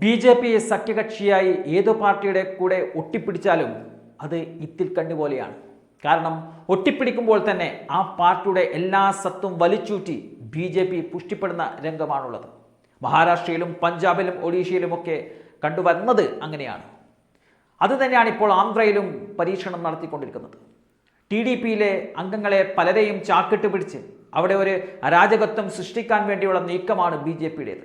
B J P സഖ്യകക്ഷിയായി ഏതു പാർട്ടിയുടെ കൂടെ ഒട്ടിപ്പിടിച്ചാലും അത് ഇത്തിൽ കണ്ടുപോലെയാണ് കാരണം ഒട്ടിപ്പിടിക്കുമ്പോൾ തന്നെ ആ പാർട്ടിയുടെ എല്ലാ സത്തും വലിച്ചൂറ്റി ബി ജെ പി പുഷ്ടിപ്പെടുന്ന രംഗമാണുള്ളത്. മഹാരാഷ്ട്രയിലും പഞ്ചാബിലും ഒഡീഷയിലുമൊക്കെ കണ്ടുവരുന്നത് അങ്ങനെയാണ്. അതുതന്നെയാണ് ഇപ്പോൾ ആന്ധ്രയിലും പരീക്ഷണം നടത്തിക്കൊണ്ടിരിക്കുന്നത്. ടി ഡി പിയിലെ അംഗങ്ങളെ പലരെയും ചാക്കിട്ട് പിടിച്ച് അവിടെ ഒരു അരാജകത്വം സൃഷ്ടിക്കാൻ വേണ്ടിയുള്ള നീക്കമാണ് ബി ജെ പിയുടേത്.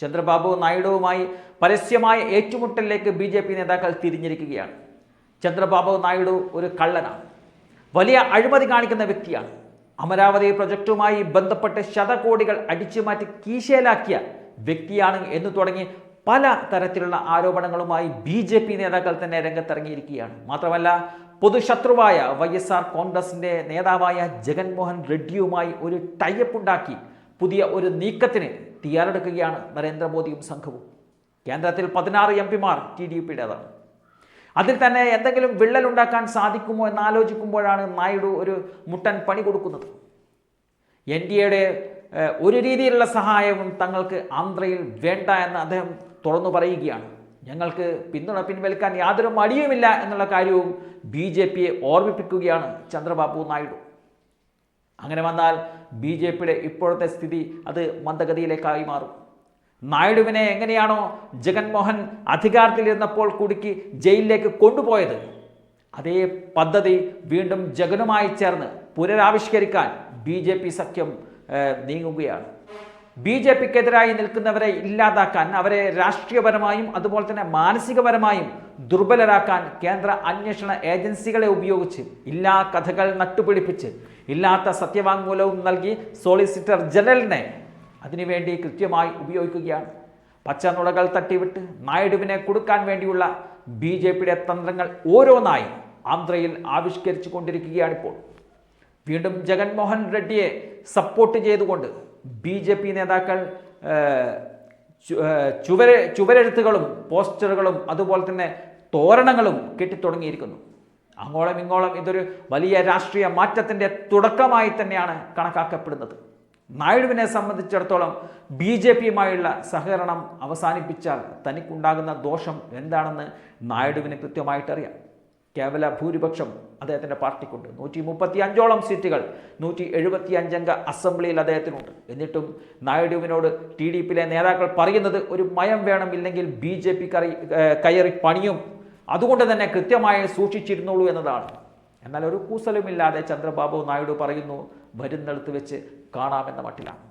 ചന്ദ്രബാബു നായിഡുവുമായി പരസ്യമായ ഏറ്റുമുട്ടലിലേക്ക് ബി ജെ പി നേതാക്കൾ തിരിഞ്ഞിരിക്കുകയാണ്. ചന്ദ്രബാബു നായിഡു ഒരു കള്ളനാണ്. വലിയ അഴിമതി കാണിക്കുന്ന വ്യക്തിയാണ്. അമരാവതി പ്രൊജക്റ്റുമായി ബന്ധപ്പെട്ട് ശതകോടികൾ അടിച്ചുമാറ്റി കീശയിലാക്കിയ വ്യക്തിയാണ് എന്ന് തുടങ്ങി പല തരത്തിലുള്ള ആരോപണങ്ങളുമായി ബി ജെ പി നേതാക്കൾ തന്നെ രംഗത്തിറങ്ങിയിരിക്കുകയാണ്. മാത്രമല്ല പൊതുശത്രുവായ വൈ എസ് ആർ കോൺഗ്രസിന്റെ നേതാവായ ജഗൻമോഹൻ റെഡ്ഡിയുമായി ഒരു ടൈപ്പ് ഉണ്ടാക്കി പുതിയ ഒരു നീക്കത്തിന് തയ്യാറെടുക്കുകയാണ് നരേന്ദ്രമോദിയും സംഘവും. കേന്ദ്രത്തിൽ പതിനാറ് എം പിമാർ ടി ഡി പിയുടേതാണ്. അതിൽ തന്നെ എന്തെങ്കിലും വിള്ളലുണ്ടാക്കാൻ സാധിക്കുമോ എന്നാലോചിക്കുമ്പോഴാണ് നായിഡു ഒരു മുട്ടൻ പണി കൊടുക്കുന്നത്. എൻ ഡി എയുടെ ഒരു രീതിയിലുള്ള സഹായവും തങ്ങൾക്ക് ആന്ധ്രയിൽ വേണ്ട എന്ന് അദ്ദേഹം തുറന്നു പറയുകയാണ്. ഞങ്ങൾക്ക് പിന്തുണ പിൻവലിക്കാൻ യാതൊരു മടിയുമില്ല എന്നുള്ള കാര്യവും ബി ജെ പിയെ ഓർമ്മിപ്പിക്കുകയാണ് ചന്ദ്രബാബു നായിഡു. അങ്ങനെ വന്നാൽ ബി ജെ പിയുടെ ഇപ്പോഴത്തെ സ്ഥിതി അത് മന്ദഗതിയിലേക്കായി മാറും. നായിഡുവിനെ എങ്ങനെയാണോ ജഗൻമോഹൻ അധികാരത്തിലിരുന്നപ്പോൾ കുടുക്കി ജയിലിലേക്ക് കൊണ്ടുപോയത്? അതേ പദ്ധതി വീണ്ടും ജഗനുമായി ചേർന്ന് പുനരാവിഷ്കരിക്കാൻ ബി സഖ്യം നീങ്ങുകയാണ്. ബി ജെ പിക്കെതിരായി നിൽക്കുന്നവരെ ഇല്ലാതാക്കാൻ അവരെ രാഷ്ട്രീയപരമായും അതുപോലെ തന്നെ മാനസികപരമായും ദുർബലരാക്കാൻ കേന്ദ്ര അന്വേഷണ ഏജൻസികളെ ഉപയോഗിച്ച് ഇല്ലാ കഥകൾ നട്ടുപിടിപ്പിച്ച് ഇല്ലാത്ത സത്യവാങ്മൂലവും നൽകി സോളിസിറ്റർ ജനറലിനെ അതിനുവേണ്ടി കൃത്യമായി ഉപയോഗിക്കുകയാണ്. പച്ചനുളകൾ തട്ടിവിട്ട് നായിഡുവിനെ കൊടുക്കാൻ വേണ്ടിയുള്ള ബി ജെ പിയുടെ തന്ത്രങ്ങൾ ഓരോന്നായി ആന്ധ്രയിൽ ആവിഷ്കരിച്ചു കൊണ്ടിരിക്കുകയാണിപ്പോൾ വീണ്ടും ജഗൻമോഹൻ റെഡ്ഡിയെ സപ്പോർട്ട് ചെയ്തുകൊണ്ട് ബി ജെ പി നേതാക്കൾ ചുവര ചുവരെഴുത്തുകളും പോസ്റ്ററുകളും അതുപോലെ തന്നെ തോരണങ്ങളും കെട്ടിത്തുടങ്ങിയിരിക്കുന്നു. അങ്ങോളം ഇങ്ങോളം ഇതൊരു വലിയ രാഷ്ട്രീയ മാറ്റത്തിന്റെ തുടക്കമായി തന്നെയാണ് കണക്കാക്കപ്പെടുന്നത്. നായിഡുവിനെ സംബന്ധിച്ചിടത്തോളം ബി ജെ പിയുമായുള്ള സഹകരണം അവസാനിപ്പിച്ചാൽ തനിക്കുണ്ടാകുന്ന ദോഷം എന്താണെന്ന് നായിഡുവിന് കൃത്യമായിട്ടറിയാം. കേവല ഭൂരിപക്ഷം അദ്ദേഹത്തിന്റെ പാർട്ടിക്കുണ്ട്. നൂറ്റി മുപ്പത്തി അഞ്ചോളം സീറ്റുകൾ നൂറ്റി എഴുപത്തി അഞ്ചംഗ അസംബ്ലിയിൽ അദ്ദേഹത്തിനുണ്ട്. എന്നിട്ടും നായിഡുവിനോട് ടി ഡി പിയിലെ നേതാക്കൾ പറയുന്നത് ഒരു മയം വേണം ഇല്ലെങ്കിൽ ബി ജെ പി കറി കയറി പണിയും. അതുകൊണ്ട് തന്നെ കൃത്യമായി സൂക്ഷിച്ചിരുന്നുള്ളൂ എന്നതാണ്. എന്നാൽ ഒരു കൂസലുമില്ലാതെ ചന്ദ്രബാബു നായിഡു പറയുന്നു വരുന്നിടത്ത് വെച്ച് കാണാമെന്ന മട്ടിലാണ്.